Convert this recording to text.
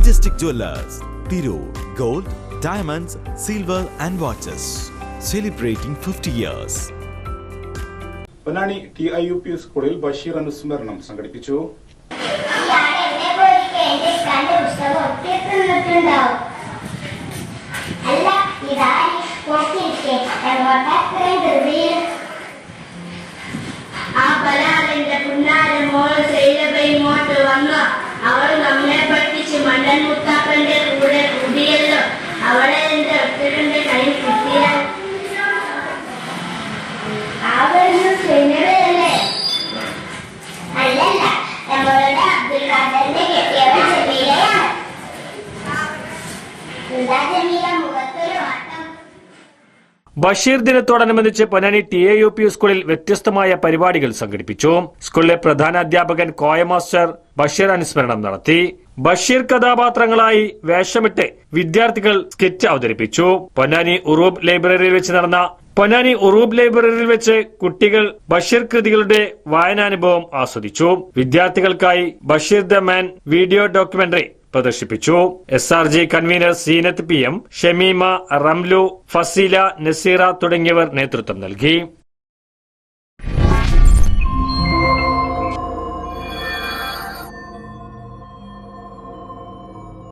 Majestic Jewelers, Tirur Gold, Diamonds, Silver and Watches. Celebrating 50 years. Ponnani T I U P സ്കൂളിൽ ബഷീർ അനുസ്മരണം സംഘടിപ്പിച്ചു ആ പലാറിന്റെ പുന്നാര മോൾ സൈലബ ഇങ്ങോട്ട് വന്നു അവൾ മുത്താപ്പന്റെ കൂടെ കൂടിയല്ലോ. അവളെ എന്റെ ഒറ്റരുടെ കൈ കിട്ടിയാൽ അല്ലല്ല ബഷീർ ദിനത്തോടനുബന്ധിച്ച് Ponnani T A U P സ്കൂളിൽ വ്യത്യസ്തമായ പരിപാടികൾ സംഘടിപ്പിച്ചു. സ്കൂളിലെ പ്രധാന അധ്യാപകൻ കോയ മാസ്റ്റർ ബഷീർ അനുസ്മരണം നടത്തി. ബഷീർ കഥാപാത്രങ്ങളായി വേഷമിട്ട് വിദ്യാർത്ഥികൾ സ്കെച്ച് അവതരിപ്പിച്ചു. പൊന്നാനി ഉറൂബ് ലൈബ്രറിയിൽ വെച്ച് നടന്ന പൊന്നാനി ഉറൂബ് ലൈബ്രറിയിൽ വെച്ച് കുട്ടികൾ ബഷീർ കൃതികളുടെ വായനാനുഭവം ആസ്വദിച്ചു. വിദ്യാർത്ഥികൾക്കായി Basheer the man video documentary പ്രദർശിപ്പിച്ചു. S R G convener Zeenath P M Shameema Ramlu Faseela Naseera തുടങ്ങിയവർ നേതൃത്വം നൽകി.